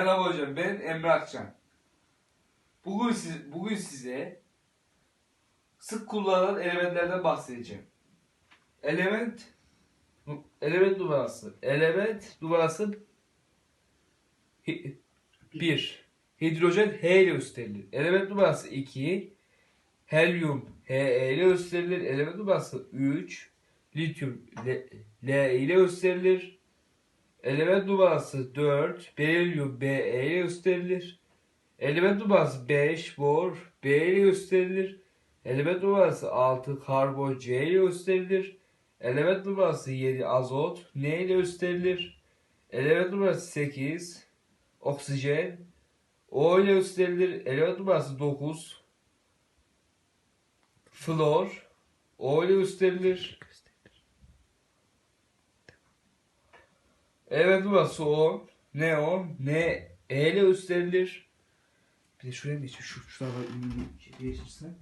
Merhaba hocam ben Emre Akçan. Bugün, siz, bugün size sık kullanılan elementlerden bahsedeceğim. Element element numarası. Element numarası 1. Hidrojen H ile gösterilir. Element numarası 2. Helyum He ile gösterilir. Element numarası 3. Lityum L, L ile gösterilir. Element numarası 4. Berilyum Be ile gösterilir. Element numarası 5. Bor B ile gösterilir. Element numarası 6. Karbon C gösterilir. Element numarası 7. Azot N ile gösterilir. Element numarası 8. Oksijen O ile gösterilir. Element numarası 9. Flor O ile gösterilir. Evet burası o. Ne o? Ne E ile gösterilir. Bir de şuraya mı geçiyor? Şu, şurada var ünlü şey geçirsin.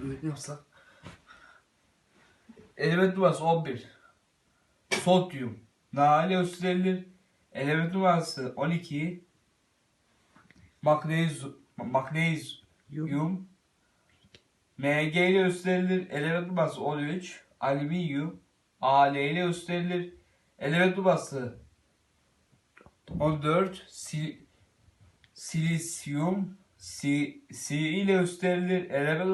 Böyle ne yapsak? Element numarası 11. Sodyum. Na ile gösterilir. Element numarası 12. Magnezyum. Magnezyum. Mg ile gösterilir. Element numarası 13. Alüminyum. Al ile gösterilir. Element numarası 14. Si, silisyum. Si, si ile gösterilir. Element